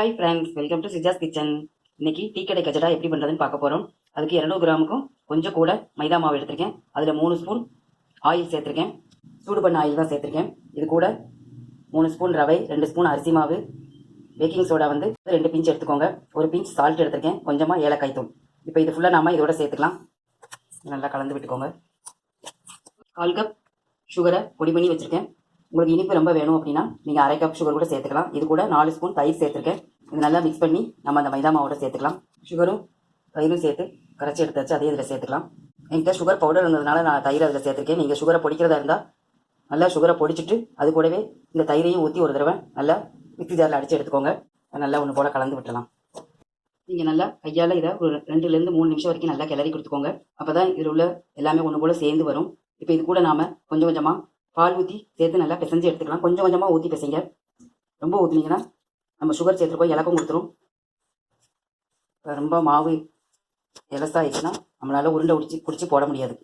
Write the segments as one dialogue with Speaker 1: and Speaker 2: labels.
Speaker 1: Hi friends welcome to சிஜாஸ் kitchen இன்னைக்கு tea கடை கஜடா எப்படி பண்ணுறதுன்னு பார்க்க போகிறோம் அதுக்கு இரநூறு கிராமுக்கும் கொஞ்சம் கூட மைதா மாவு எடுத்திருக்கேன். அதில் மூணு ஸ்பூன் ஆயில் சேர்த்துருக்கேன். சூடு பண்ண ஆயில் தான் சேர்த்துருக்கேன். இது கூட மூணு ஸ்பூன் ரவை ரெண்டு ஸ்பூன் அரிசி மாவு பேக்கிங் சோடா வந்து ரெண்டு பிஞ்ச் எடுத்துக்கோங்க. ஒரு பிஞ்ச் சால்ட் எடுத்திருக்கேன். கொஞ்சமாக ஏலக்காய் தூள். இப்போ இது ஃபுல்லாக நாம இதோட சேர்த்துக்கலாம். நல்லா கலந்து விட்டுக்கோங்க. கால் கப் சுகரை பொடி பண்ணி வச்சுருக்கேன். உங்களுக்கு இனிப்பு ரொம்ப வேணும் அப்படின்னா நீங்கள் அரை கப் சுகர் கூட சேர்த்துக்கலாம். இது கூட நாலு ஸ்பூன் தயிர் சேர்த்துருக்கேன். இது நல்லா மிக்ஸ் பண்ணி நம்ம அந்த மைதா மாவோட சேர்த்துக்கலாம். சுகரும் தயிரும் சேர்த்து கரைச்சி எடுத்தாச்சு அதே இதில் சேர்த்துக்கலாம். என்கிட்ட சுகர் பவுடர் இருந்ததுனால நான் தயிர் அதில் சேர்த்துருக்கேன். நீங்கள் சுகரை பொடிக்கிறதா இருந்தால் நல்லா சுகரை பொடிச்சிட்டு அது கூடவே இந்த தயிரையும் ஊற்றி ஒரு தடவை நல்லா மிக்ஸி ஜாரில் அடித்து எடுத்துக்கோங்க. நல்லா ஒன்று போல் கலந்து விட்டலாம் நீங்கள் நல்லா கையால் இதை ஒரு ரெண்டுலேருந்து மூணு நிமிஷம் வரைக்கும் நல்லா கிளறி கொடுத்துக்கோங்க. அப்போ தான் இதில் உள்ள எல்லாமே ஒன்று போல் சேர்ந்து வரும். இப்போ இது கூட நாம் கொஞ்சம் கொஞ்சமாக பால் ஊற்றி சேர்த்து நல்லா பிசைஞ்சு எடுத்துக்கலாம். கொஞ்சம் கொஞ்சமாக ஊற்றி பிசைங்க. ரொம்ப ஊற்றுனீங்கன்னா நம்ம சுகர் சேர்த்துருக்கோம் இலக்கம் கொடுத்துரும். ரொம்ப மாவு இலசாயிடுச்சுன்னா நம்மளால் உருண்டை உடிச்சு குடிச்சு போட முடியாது.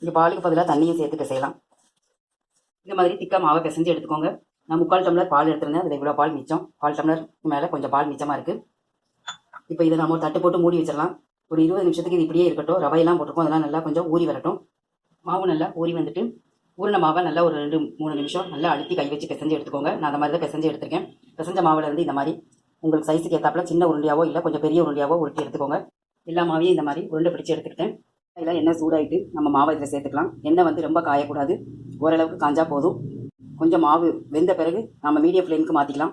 Speaker 1: இங்கே பாலுக்கு பதிலாக தண்ணியும் சேர்த்து பிசையலாம். இந்த மாதிரி திக்கா மாவை பிசைஞ்சு எடுத்துக்கோங்க. நான் முக்கால் டம்ளர் பால் எடுத்துருந்தேன். அதில் இவ்வளோ பால் மிச்சம். கால் டம்ளர் மேலே கொஞ்சம் பால் மிச்சமாக இருக்குது இப்போ இதை நம்ம ஒரு தட்டு போட்டு மூடி வச்சிடலாம். ஒரு இருபது நிமிஷத்துக்கு இது இப்படியே இருக்கட்டும். ரவையெல்லாம் போட்டிருக்கோம். அதெல்லாம் நல்லா கொஞ்சம் ஊறி வரட்டும். மாவு நல்லா ஊறி வந்துட்டு ஊறின மாவை நல்லா ஒரு ரெண்டு மூணு நிமிஷம் நல்லா அழுத்தி கை வச்சு பிசைஞ்சு எடுத்துக்கோங்க. நான் அந்த மாதிரி தான் பிசைஞ்சு எடுத்திருக்கேன். பிசைஞ்ச மாவில் இருந்து இந்த மாதிரி உங்களுக்கு சைஸுக்கு ஏற்றாப்புல சின்ன உருண்டையாவோ இல்லை கொஞ்சம் பெரிய உருண்டையாவோ உருட்டி எடுத்துக்கோங்க. எல்லா மாவையும் இந்த மாதிரி உருண்டை பிடிச்சி எடுத்துக்கிட்டேன். அதில் எண்ணெய் சூடாகிட்டு நம்ம மாவை இதில் சேர்த்துக்கலாம். எண்ணெய் வந்து ரொம்ப காயக்கூடாது. ஓரளவுக்கு காஞ்சா போதும். கொஞ்சம் மாவு வெந்த பிறகு நம்ம மீடியம் ஃப்ளேமுக்கு மாற்றிக்கலாம்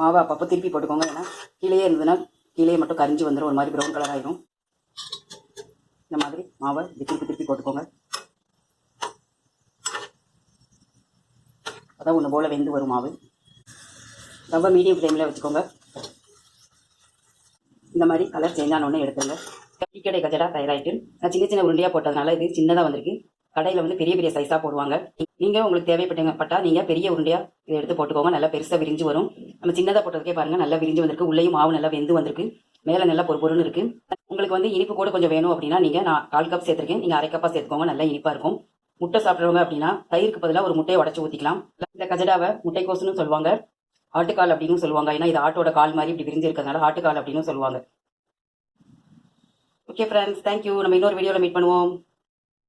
Speaker 1: மாவை அப்பப்போ திருப்பி போட்டுக்கோங்க. ஏன்னா கீழே இருந்ததுன்னா கீழே மட்டும் கரிஞ்சு வந்துடும் ஒரு மாதிரி ப்ரௌன் கலர் ஆயிடும் இந்த மாதிரி மாவை திருப்பி திருப்பி போட்டுக்கோங்க. அதான் ஒன்று போல் வெந்து வரும் மாவு. ரொம்ப மீடியம் ஃப்ளேமில் வச்சுக்கோங்க. இந்த மாதிரி கலர் சேஞ்ச் ஆனோடனே எடுத்துருங்க. கட்டிக்கடை கஜடா தயாராகிட்டு நான் சின்ன சின்ன உருண்டையாக போட்டதுனால இது சின்னதாக வந்திருக்கு. கடையில் வந்து பெரிய பெரிய சைஸாக போடுவாங்க. நீங்கள் உங்களுக்கு தேவைப்பட்டங்க பட்டா நீங்கள் பெரிய உருண்டையாக இதை எடுத்து போட்டுக்கோங்க. நல்லா பெருசாக விரிஞ்சு வரும். நம்ம சின்னதாக போட்டதுக்கே பாருங்கள் நல்லா விரிஞ்சு வந்திருக்கு. உள்ளேயும் மாவு நல்லா வெந்து வந்திருக்கு. மேலே நல்லா பொறு பொருன்னு இருக்கு. உங்களுக்கு வந்து இனிப்பு கூட கொஞ்சம் வேணும் அப்படின்னா நீங்கள் நான் கால் கப் சேர்த்துருக்கேன். நீங்கள் அரை கப்பாக சேர்த்துக்கோங்க நல்லா இனிப்பாக இருக்கும். முட்டை சாப்பிட்றவங்க அப்படின்னா தயிருக்கு பதிலாக ஒரு முட்டையை உடச்சி ஊற்றிக்கலாம் இந்த கஜடாவை முட்டைக்கோசுன்னு சொல்லுவாங்க. ஆட்டுக்கால் அப்படின்னு சொல்லுவாங்க. ஏன்னா இது ஆட்டோட கால் மாதிரி இப்படி விரிஞ்சு இருக்கிறதுனால ஆட்டுக்கால் அப்படின்னு சொல்லுவாங்க. ஓகே ஃப்ரெண்ட்ஸ் தேங்க்யூ நம்ம இன்னொரு வீடியோவில் மீட் பண்ணுவோம்.